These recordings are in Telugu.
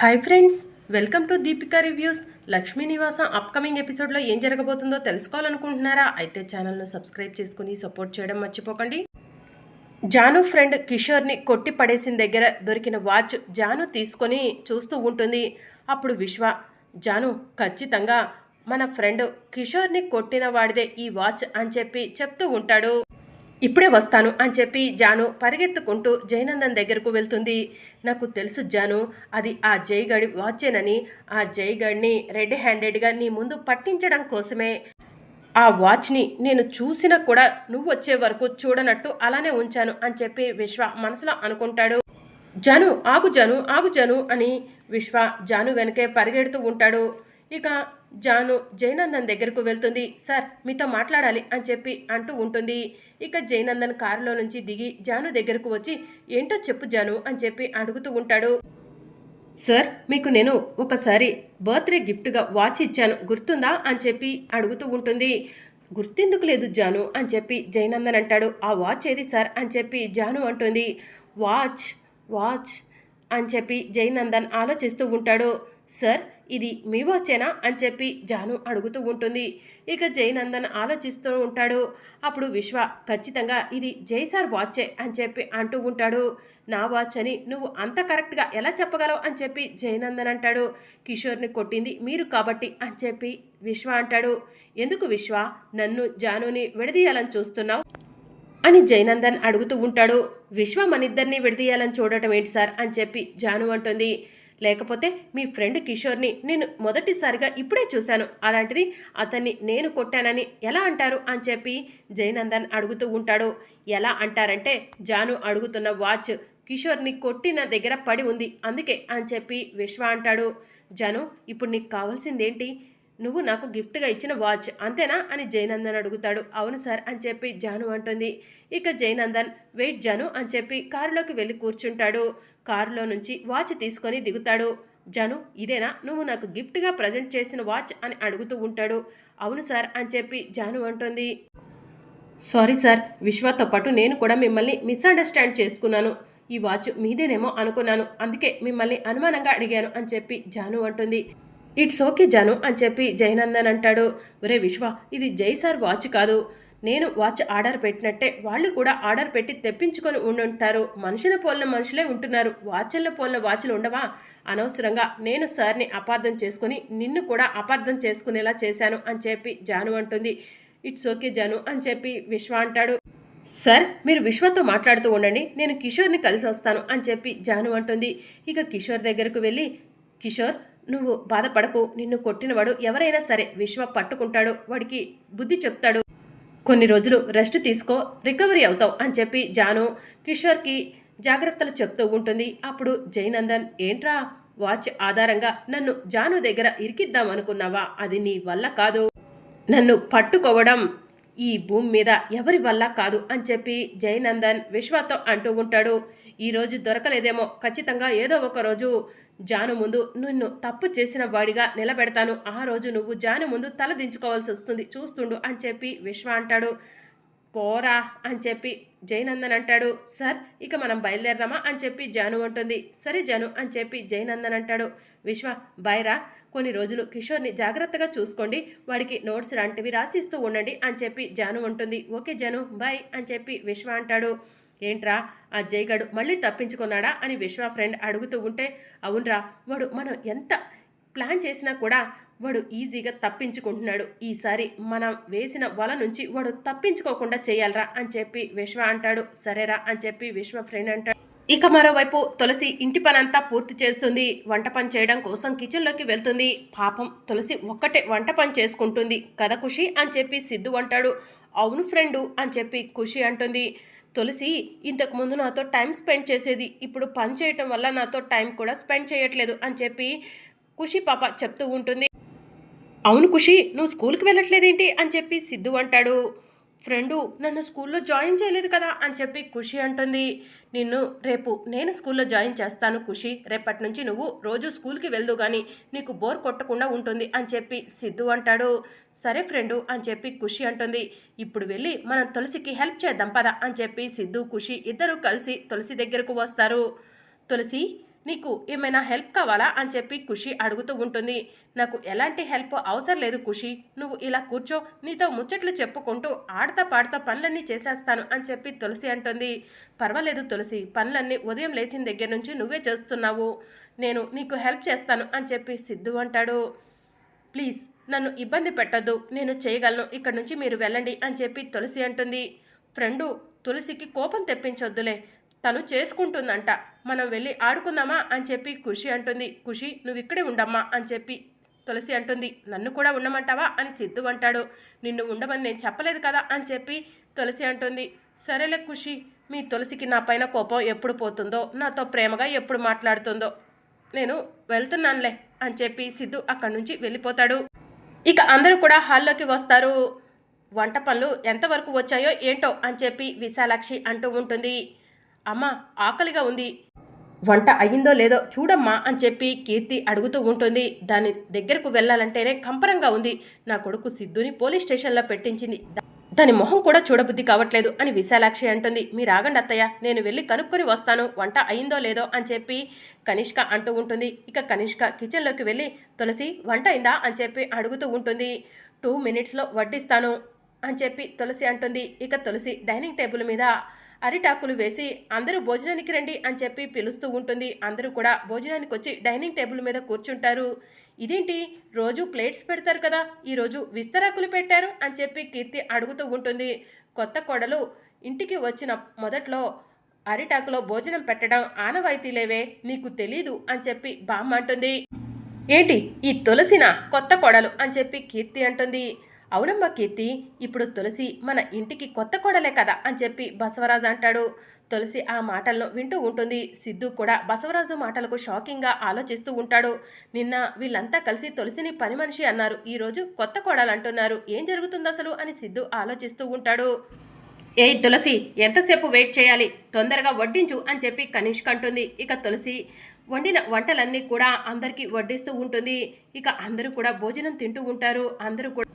Hi friends welcome to Deepika reviews Lakshmi Nivasam upcoming ఎపిసోడ్లో ఏం జరగబోతుందో తెలుసుకోవాలనుకుంటున్నారా? అయితే ఛానల్ను సబ్స్క్రైబ్ చేసుకుని సపోర్ట్ చేయడం మర్చిపోకండి. జాను ఫ్రెండ్ కిషోర్ని కొట్టి పడేసిన దగ్గర దొరికిన వాచ్ జాను తీసుకొని చూస్తూ ఉంటుంది. అప్పుడు విశ్వ జాను ఖచ్చితంగా మన ఫ్రెండ్ కిషోర్ని కొట్టిన వాడిదే ఈ వాచ్ అని చెప్పి చెప్తూ ఉంటాడు. ఇప్పుడే వస్తాను అని చెప్పి జాను పరిగెత్తుకుంటూ జయనందన్ దగ్గరకు వెళ్తుంది. నాకు తెలుసు జాను అది ఆ జైగడి వాచేనని ఆ జైగడిని రెడ్ హ్యాండెడ్గా నీ ముందు పట్టించడం కోసమే. ఆ వాచ్ని నేను చూసినా కూడా నువ్వు వచ్చే వరకు చూడనట్టు అలానే ఉంచాను అని చెప్పి విశ్వ మనసులో అనుకుంటాడు. జాను ఆగు జాను ఆగు జాను అని విశ్వ జాను వెనకే పరిగెడుతూ ఉంటాడు. ఇక జాను జయనందన్ దగ్గరకు వెళ్తుంది. సార్ మీతో మాట్లాడాలి అని చెప్పి అంటూ ఉంటుంది. ఇక జయనందన్ కారులో నుంచి దిగి జాను దగ్గరకు వచ్చి ఏంటో చెప్పు జాను అని చెప్పి అడుగుతూ ఉంటాడు. సార్ మీకు నేను ఒకసారి బర్త్డే గిఫ్ట్గా వాచ్ ఇచ్చాను. గుర్తుందా? అని చెప్పి అడుగుతూ ఉంటుంది. గుర్తెందుకు లేదు జాను అని చెప్పి జయనందన్ అంటాడు. ఆ వాచ్ ఏది సార్? అని చెప్పి జాను అంటుంది. వాచ్ వాచ్ అని చెప్పి జయనందన్ ఆలోచిస్తూ ఉంటాడు. సార్ ఇది మీ వాచేనా అని చెప్పి జాను అడుగుతూ ఉంటుంది. ఇక జయనందన్ ఆలోచిస్తూ ఉంటాడు. అప్పుడు విశ్వ ఖచ్చితంగా ఇది జై సార్ వాచే అని చెప్పి అంటూ ఉంటాడు. నా వాచ్ అని నువ్వు అంత కరెక్ట్గా ఎలా చెప్పగలవు? అని చెప్పి జయనందన్ అంటాడు. కిషోర్ని కొట్టింది మీరు కాబట్టి అని చెప్పి విశ్వ అంటాడు. ఎందుకు విశ్వ? నన్ను జానుని విడదీయాలని చూస్తున్నావు? అని జయనందన్ అడుగుతూ ఉంటాడు. విశ్వ మనిద్దరిని విడదీయాలని చూడటం ఏంటి సార్? అని చెప్పి జాను అంటుంది. లేకపోతే మీ ఫ్రెండ్ కిషోర్ని నేను మొదటిసారిగా ఇప్పుడే చూశాను. అలాంటిది అతన్ని నేను కొట్టానని ఎలా అంటారు? అని చెప్పి జయనందన్ అడుగుతూ ఉంటాడు. ఎలా అంటారంటే జాను అడుగుతున్న వాచ్ కిషోర్ని కొట్టిన దగ్గర పడి ఉంది. అందుకే అని చెప్పి విశ్వ అంటాడు. జాను ఇప్పుడు నీకు కావాల్సిందేంటి? నువ్వు నాకు గిఫ్ట్గా ఇచ్చిన వాచ్ అంతేనా? అని జయనందన్ అడుగుతాడు. అవును సార్ అని చెప్పి జాను అంటుంది. ఇక జయనందన్ వెయిట్ జాను అని చెప్పి కారులోకి వెళ్ళి కూర్చుంటాడు. కారులో నుంచి వాచ్ తీసుకొని దిగుతాడు. జను ఇదేనా? నువ్వు నాకు గిఫ్ట్గా ప్రజెంట్ చేసిన వాచ్ అని అడుగుతూ ఉంటాడు. అవును సార్ అని చెప్పి జాను అంటుంది. సారీ సార్ విశ్వతో పాటు నేను కూడా మిమ్మల్ని మిస్అండర్స్టాండ్ చేసుకున్నాను. ఈ వాచ్ మీదేనేమో అనుకున్నాను. అందుకే మిమ్మల్ని అనుమానంగా అడిగాను అని చెప్పి జాను అంటుంది. ఇట్స్ ఓకే జాను అని చెప్పి జయనందన్ అంటాడు. ఒరే విశ్వ ఇది జై సార్ వాచ్ కాదు. నేను వాచ్ ఆర్డర్ పెట్టినట్టే. వాళ్ళు కూడా ఆర్డర్ పెట్టి తెప్పించుకొని ఉండుంటారు. మనుషుల పోలిన మనుషులే ఉంటున్నారు. వాచ్ల్లో పోలిన వాచ్లు ఉండవా? అనవసరంగా నేను సార్ని అపార్థం చేసుకుని నిన్ను కూడా అపార్థం చేసుకునేలా చేశాను అని చెప్పి జాను అంటుంది. ఇట్స్ ఓకే జాను అని చెప్పి విశ్వ అంటాడు. సార్ మీరు విశ్వతో మాట్లాడుతూ ఉండండి. నేను కిషోర్ని కలిసి వస్తాను అని చెప్పి జాను అంటుంది. ఇక కిషోర్ దగ్గరకు వెళ్ళి కిషోర్ నువ్వు బాధపడకు. నిన్ను కొట్టినవాడు ఎవరైనా సరే విశ్వ పట్టుకుంటాడు. వాడికి బుద్ధి చెప్తాడు. కొన్ని రోజులు రెస్ట్ తీసుకో రికవరీ అవుతావు అని చెప్పి జాను కిషోర్కి జాగ్రత్తలు చెప్తూ ఉంటుంది. అప్పుడు జయనందన్ ఏంట్రా వాచ్ ఆధారంగా నన్ను జాను దగ్గర ఇరికిద్దాం అనుకున్నావా? అది నీ వల్ల కాదు. నన్ను పట్టుకోవడం ఈ భూమి మీద ఎవరి వల్ల కాదు అని చెప్పి జయనందన్ విశ్వతో అంటూ ఉంటాడు. ఈరోజు దొరకలేదేమో ఖచ్చితంగా ఏదో ఒక రోజు జాను ముందు నిన్ను తప్పు చేసిన వాడిగా నిలబెడతాను. ఆ రోజు నువ్వు జాను ముందు తల దించుకోవాల్సి వస్తుంది చూస్తుండు అని చెప్పి విశ్వ అంటాడు. పోరా అని చెప్పి జైనందన్ అంటాడు. సార్ ఇక మనం బయలుదేరదామా? అని చెప్పి జాను అంటుంది. సరే జాను అని చెప్పి జైనందన్ అంటాడు. విశ్వ బైరా కొన్ని రోజులు కిషోర్ని జాగ్రత్తగా చూసుకోండి. వాడికి నోట్స్ లాంటివి రాసిస్తూ ఉండండి అని చెప్పి జాను ఉంటుంది ఓకే జాను బాయ్ అని చెప్పి విశ్వ అంటాడు. ఏంట్రా ఆ జైగడు మళ్ళీ తప్పించుకున్నాడా? అని విశ్వ ఫ్రెండ్ అడుగుతూ ఉంటే అవునరా వాడు మనం ఎంత ప్లాన్ చేసినా కూడా వాడు ఈజీగా తప్పించుకుంటున్నాడు. ఈసారి మనం వేసిన వల నుంచి వాడు తప్పించుకోకుండా చేయాలరా అని చెప్పి విశ్వ అంటాడు. సరేరా అని చెప్పి విశ్వ ఫ్రెండ్ అంటాడు. ఇక మరోవైపు తులసి ఇంటి పనంతా పూర్తి చేస్తుంది. వంట పని చేయడం కోసం కిచెన్లోకి వెళ్తుంది. పాపం తులసి ఒక్కటే వంట పని చేసుకుంటుంది. కదా ఖుషి అని చెప్పి సిద్ధు అంటాడు. అవును ఫ్రెండు అని చెప్పి ఖుషి అంటుంది. తులసి ఇంతకు ముందు నాతో టైం స్పెండ్ చేసేది. ఇప్పుడు పని చేయటం వల్ల నాతో టైం కూడా స్పెండ్ చేయట్లేదు అని చెప్పి ఖుషి పాప చెప్తూ ఉంటుంది. అవును ఖుషి నువ్వు స్కూల్కి వెళ్ళట్లేదేంటి? అని చెప్పి సిద్ధు అంటాడు. ఫ్రెండు నన్ను స్కూల్లో జాయిన్ చేయలేదు కదా? అని చెప్పి ఖుషి అంటుంది. నిన్ను రేపు నేను స్కూల్లో జాయిన్ చేస్తాను ఖుషి. రేపటి నుంచి నువ్వు రోజు స్కూల్కి వెళ్దు కానీ నీకు బోర్ కొట్టకుండా ఉంటుంది అని చెప్పి సిద్ధు అంటాడు. సరే ఫ్రెండు అని చెప్పి ఖుషి అంటుంది. ఇప్పుడు వెళ్ళి మనం తులసికి హెల్ప్ చేద్దాం పదా అని చెప్పి సిద్ధు ఖుషి ఇద్దరు కలిసి తులసి దగ్గరకు వస్తారు. తులసి నీకు ఏమైనా హెల్ప్ కావాలా అని చెప్పి ఖుషి అడుగుతూ ఉంటుంది. నాకు ఎలాంటి హెల్ప్ అవసరం లేదు ఖుషి. నువ్వు ఇలా కూర్చో నీతో ముచ్చట్లు చెప్పుకుంటూ ఆడతా పాడతా పనులన్నీ చేసేస్తాను అని చెప్పి తులసి అంటుంది. పర్వాలేదు తులసి పనులన్నీ ఉదయం లేచిన దగ్గర నుంచి నువ్వే చేస్తున్నావు. నేను నీకు హెల్ప్ చేస్తాను అని చెప్పి సిద్ధు అంటాడు. ప్లీజ్ నన్ను ఇబ్బంది పెట్టొద్దు నేను చేయగలను ఇక్కడ నుంచి మీరు వెళ్ళండి అని చెప్పి తులసి అంటుంది. ఫ్రెండు తులసికి కోపం తెప్పించొద్దులే తను చేసుకుంటుందంట. మనం వెళ్ళి ఆడుకుందామా అని చెప్పి ఖుషి అంటుంది. ఖుషి నువ్వు ఇక్కడే ఉండమ్మా అని చెప్పి తులసి అంటుంది. నన్ను కూడా ఉండమంటావా? అని సిద్ధు అంటాడు. నిన్ను ఉండమని నేను చెప్పలేదు కదా? అని చెప్పి తులసి అంటుంది. సరేలే ఖుషి మీ తులసికి నా పైన కోపం ఎప్పుడు పోతుందో నాతో ప్రేమగా ఎప్పుడు మాట్లాడుతుందో నేను వెళ్తున్నానులే అని చెప్పి సిద్ధు అక్కడి నుంచి వెళ్ళిపోతాడు. ఇక అందరూ కూడా హాల్లోకి వస్తారు. వంట పనులు ఎంతవరకు వచ్చాయో ఏంటో అని చెప్పి విశాలాక్షి అంటూ ఉంటుంది. అమ్మ ఆకలిగా ఉంది. వంట అయ్యిందో లేదో చూడమ్మా అని చెప్పి కీర్తి అడుగుతూ ఉంటుంది. దాని దగ్గరకు వెళ్ళాలంటేనే కంపరంగా ఉంది. నా కొడుకు సిద్ధుని పోలీస్ స్టేషన్లో పెట్టించింది. దాని మొహం కూడా చూడబుద్ధి కావట్లేదు అని విశాలాక్షి అంటుంది. మీరు ఆగండి అత్తయ్య నేను వెళ్ళి కనుక్కొని వస్తాను. వంట అయిందో లేదో అని చెప్పి కనిష్క అంటూ ఉంటుంది. ఇక కనిష్క కిచెన్లోకి వెళ్ళి తులసి వంట అయిందా? అని చెప్పి అడుగుతూ ఉంటుంది. టూ మినిట్స్లో వడ్డిస్తాను అని చెప్పి తులసి అంటుంది. ఇక తులసి డైనింగ్ టేబుల్ మీద అరిటాకులు వేసి అందరూ భోజనానికి రండి అని చెప్పి పిలుస్తూ ఉంటుంది. అందరూ కూడా భోజనానికి వచ్చి డైనింగ్ టేబుల్ మీద కూర్చుంటారు. ఇదేంటి? రోజు ప్లేట్స్ పెడతారు కదా. ఈరోజు విస్తరాకులు పెట్టారు అని చెప్పి కీర్తి అడుగుతూ ఉంటుంది. కొత్త కోడలు ఇంటికి వచ్చిన మొదట్లో అరిటాకులో భోజనం పెట్టడం ఆనవాయితీలేవే నీకు తెలీదు అని చెప్పి బామ్మ అంటుంది. ఏంటి? ఈ తులసిన కొత్త కోడలు అని చెప్పి కీర్తి అంటుంది. అవునమ్మా కీర్తి ఇప్పుడు తులసి మన ఇంటికి కొత్త కోడలే కదా అని చెప్పి బసవరాజు అంటాడు. తులసి ఆ మాటలను వింటూ ఉంటుంది. సిద్ధు కూడా బసవరాజు మాటలకు షాకింగ్గా ఆలోచిస్తూ ఉంటాడు. నిన్న వీళ్ళంతా కలిసి తులసిని పని మనిషి అన్నారు. ఈరోజు కొత్త కోడలు అంటున్నారు. ఏం జరుగుతుంది అసలు అని సిద్ధు ఆలోచిస్తూ ఉంటాడు. ఏ తులసి ఎంతసేపు వెయిట్ చేయాలి? తొందరగా వడ్డించు అని చెప్పి కనిష్క అంటుంది. ఇక తులసి వండిన వంటలన్నీ కూడా అందరికీ వడ్డిస్తూ ఉంటుంది. ఇక అందరూ కూడా భోజనం తింటూ ఉంటారు. అందరూ కూడా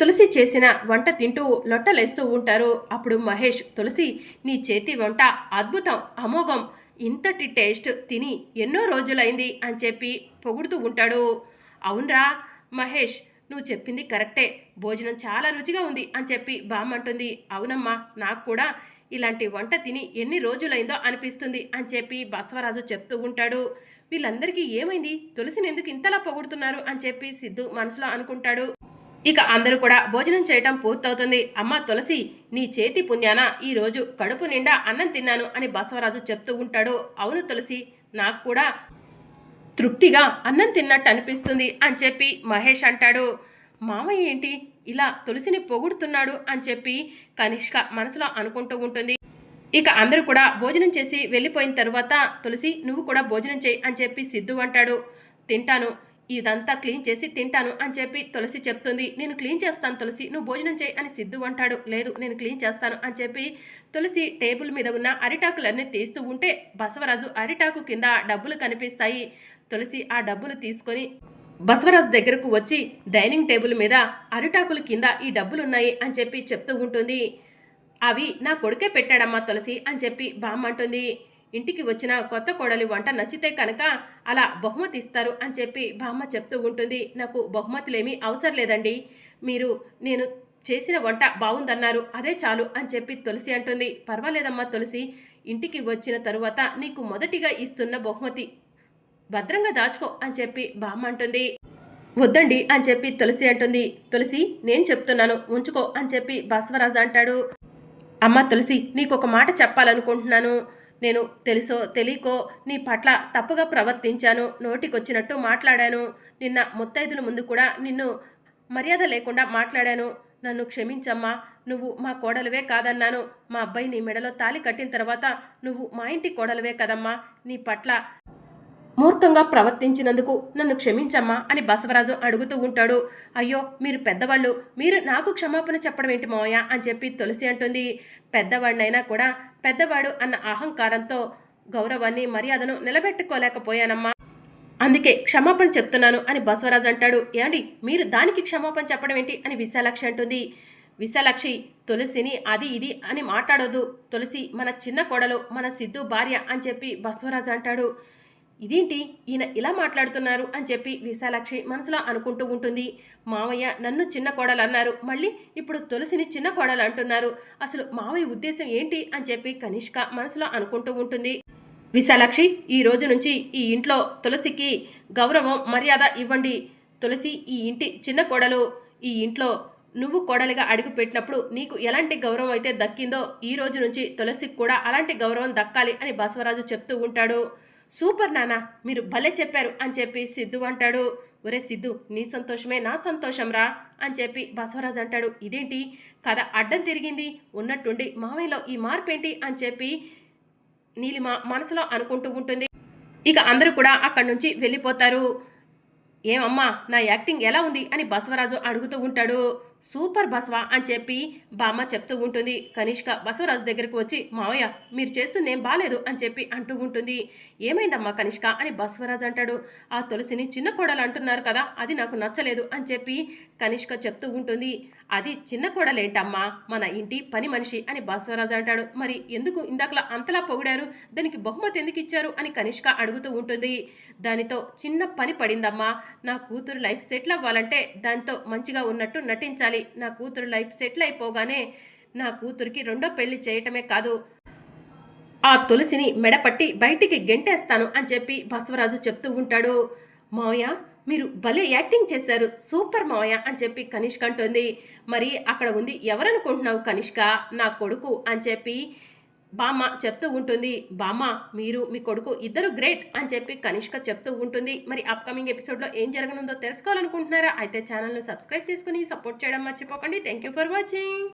తులసి చేసిన వంట తింటూ లొట్టలేస్తూ ఉంటారు. అప్పుడు మహేష్ తులసి నీ చేతి వంట అద్భుతం అమోఘం. ఇంతటి టేస్ట్ తిని ఎన్నో రోజులైంది అని చెప్పి పొగుడుతూ ఉంటాడు. అవునరా మహేష్ నువ్వు చెప్పింది కరెక్టే. భోజనం చాలా రుచిగా ఉంది అని చెప్పి బామ్మంటుంది. అవునమ్మా నాకు కూడా ఇలాంటి వంట తిని ఎన్ని రోజులైందో అనిపిస్తుంది అని చెప్పి బసవరాజు చెప్తూ ఉంటాడు. వీళ్ళందరికీ ఏమైంది? తులసిని ఎందుకు ఇంతలా పొగుడుతున్నారు? అని చెప్పి సిద్ధు మనసులో అనుకుంటాడు. ఇక అందరూ కూడా భోజనం చేయటం పూర్తవుతుంది. అమ్మ తులసి నీ చేతి పుణ్యాన ఈరోజు కడుపు నిండా అన్నం తిన్నాను అని బసవరాజు చెప్తూ ఉంటాడు. అవును తులసి నాకు కూడా తృప్తిగా అన్నం తిన్నట్టు అనిపిస్తుంది అని చెప్పి మహేష్ అంటాడు. మామయ్య ఏంటి? ఇలా తులసిని పొగుడుతున్నాడు అని చెప్పి కనిష్క మనసులో అనుకుంటూ ఉంటుంది. ఇక అందరూ కూడా భోజనం చేసి వెళ్ళిపోయిన తర్వాత తులసి నువ్వు కూడా భోజనం చేయి అని చెప్పి సిద్ధు అంటాడు. తింటాను. ఇదంతా క్లీన్ చేసి తింటాను అని చెప్పి తులసి చెప్తుంది. నేను క్లీన్ చేస్తాను తులసి నువ్వు భోజనం చేయి అని సిద్ధు అంటాడు. లేదు నేను క్లీన్ చేస్తాను అని చెప్పి తులసి టేబుల్ మీద ఉన్న అరిటాకులన్నీ తీస్తూ ఉంటే బసవరాజు అరిటాకు కింద డబ్బులు కనిపిస్తాయి. తులసి ఆ డబ్బులు తీసుకొని బసవరాజు దగ్గరకు వచ్చి డైనింగ్ టేబుల్ మీద అరిటాకుల కింద ఈ డబ్బులున్నాయి అని చెప్పి చెప్తూ ఉంటుంది. అవి నా కొడుకే పెట్టాడమ్మా తులసి అని చెప్పి బామ్మ అంటుంది. ఇంటికి వచ్చిన కొత్త కోడలి వంట నచ్చితే కనుక అలా బహుమతి ఇస్తారు అని చెప్పి బామ్మ చెప్తూ ఉంటుంది. నాకు బహుమతులేమీ అవసరం లేదండి. మీరు నేను చేసిన వంట బాగుందన్నారు అదే చాలు అని చెప్పి తులసి అంటుంది. పర్వాలేదమ్మా తులసి. ఇంటికి వచ్చిన తరువాత నీకు మొదటిగా ఇస్తున్న బహుమతి భద్రంగా దాచుకో అని చెప్పి బామ్మ అంటుంది. వద్దండి అని చెప్పి తులసి అంటుంది. తులసి నేను చెప్తున్నాను. ఉంచుకో అని చెప్పి బసవరాజు అంటాడు. అమ్మ తులసి నీకు ఒక మాట చెప్పాలనుకుంటున్నాను. నేను తెలుసో తెలియకో నీ పట్ల తప్పుగా ప్రవర్తించాను నోటికొచ్చినట్టు మాట్లాడాను నిన్న ముత్తైదుల ముందు కూడా నిన్ను మర్యాద లేకుండా మాట్లాడాను. నన్ను క్షమించమ్మా నువ్వు మా కోడలువే కాదన్నాను. మా అబ్బాయి నీ మెడలో తాలి కట్టిన తర్వాత నువ్వు మా ఇంటి కోడలువే కదమ్మా. నీ పట్ల మూర్ఖంగా ప్రవర్తించినందుకు నన్ను క్షమించమ్మా అని బసవరాజు అడుగుతూ ఉంటాడు. అయ్యో మీరు పెద్దవాళ్ళు మీరు నాకు క్షమాపణ చెప్పడం ఏంటి మావయ్య? అని చెప్పి తులసి అంటుంది. పెద్దవాడినైనా కూడా పెద్దవాడు అన్న అహంకారంతో గౌరవాన్ని మర్యాదను నిలబెట్టుకోలేకపోయానమ్మా. అందుకే క్షమాపణ చెప్తున్నాను అని బసవరాజు అంటాడు. ఏమండి మీరు దానికి క్షమాపణ చెప్పడం ఏంటి? అని విశాలాక్షి అంటుంది. విశాలాక్షి తులసిని అది ఇది అని మాట్లాడొద్దు. తులసి మన చిన్న కోడలు మన సిద్ధు భార్య అని చెప్పి బసవరాజు అంటాడు. ఇదేంటి? ఈయన ఇలా మాట్లాడుతున్నారు అని చెప్పి విశాలాక్షి మనసులో అనుకుంటూ ఉంటుంది. మావయ్య నన్ను చిన్న కోడలు అన్నారు. మళ్ళీ ఇప్పుడు తులసిని చిన్న కోడలు అంటున్నారు. అసలు మావయ్య ఉద్దేశం ఏంటి? అని చెప్పి కనిష్క మనసులో అనుకుంటూ ఉంటుంది. విశాలాక్షి ఈ రోజు నుంచి ఈ ఇంట్లో తులసికి గౌరవం మర్యాద ఇవ్వండి. తులసి ఈ ఇంటి చిన్న కోడలు. ఈ ఇంట్లో నువ్వు కోడలిగా అడుగు పెట్టినప్పుడు నీకు ఎలాంటి గౌరవం అయితే దక్కిందో ఈ రోజు నుంచి తులసికి కూడా అలాంటి గౌరవం దక్కాలి అని బసవరాజు చెప్తూ ఉంటాడు. సూపర్ నాన్న మీరు భలే చెప్పారు అని చెప్పి సిద్ధు అంటాడు. ఒరే సిద్ధు నీ సంతోషమే నా సంతోషం రా అని చెప్పి బసవరాజు అంటాడు. ఇదేంటి? కథ అడ్డం తిరిగింది ఉన్నట్టుండి మామయ్యలో ఈ మార్పు ఏంటి అని చెప్పి నీలిమ మనసులో అనుకుంటూ ఉంటుంది. ఇక అందరూ కూడా అక్కడి నుంచి వెళ్ళిపోతారు. ఏమమ్మా నా యాక్టింగ్ ఎలా ఉంది అని బసవరాజు అడుగుతూ ఉంటాడు. సూపర్ బసవ అని చెప్పి బామ్మ చెప్తూ ఉంటుంది. కనిష్క బసవరాజు దగ్గరకు వచ్చి మావయ్య మీరు చేస్తుంది ఏం బాలేదు అని చెప్పి అంటూ ఉంటుంది. ఏమైందమ్మా కనిష్క అని బసవరాజు అంటాడు. ఆ తులసిని చిన్న కోడలు అంటున్నారు కదా అది నాకు నచ్చలేదు అని చెప్పి కనిష్క చెప్తూ ఉంటుంది. అది చిన్న కోడలేంటమ్మా మన ఇంటి పని మనిషి అని బసవరాజు అంటాడు. మరి ఎందుకు ఇందాకలా అంతలా పొగిడారు? దానికి బహుమతి ఎందుకు ఇచ్చారు? అని కనిష్క అడుగుతూ ఉంటుంది. దానితో చిన్న పని పడిందమ్మా. నా కూతురు లైఫ్ సెటిల్ అవ్వాలంటే దాంతో మంచిగా ఉన్నట్టు నటించాలి. నా కూతురు లైఫ్ సెటిల్ అయిపోగానే నా కూతురికి రెండో పెళ్ళి చేయటమే కాదు. ఆ తులసిని మెడపట్టి బయటికి గెంటేస్తాను అని చెప్పి బసవరాజు చెప్తూ ఉంటాడు. మావయ్య మీరు భలే యాక్టింగ్ చేశారు. సూపర్ మావయ్య అని చెప్పి కనిష్క అంటుంది. మరి అక్కడ ఉంది ఎవరనుకుంటున్నావు కనిష్క? నా కొడుకు అని చెప్పి బామ్మ చెప్తూ ఉంటుంది బామ్మ మీరు మీ కొడుకు ఇద్దరు గ్రేట్ అని చెప్పి కనిష్క చెప్తూ ఉంటుంది. మరి అప్కమింగ్ ఎపిసోడ్లో ఏం జరగనుందో తెలుసుకోవాలనుకుంటున్నారా? అయితే ఛానల్ను సబ్స్క్రైబ్ చేసుకుని సపోర్ట్ చేయడం మర్చిపోకండి. Thank you for watching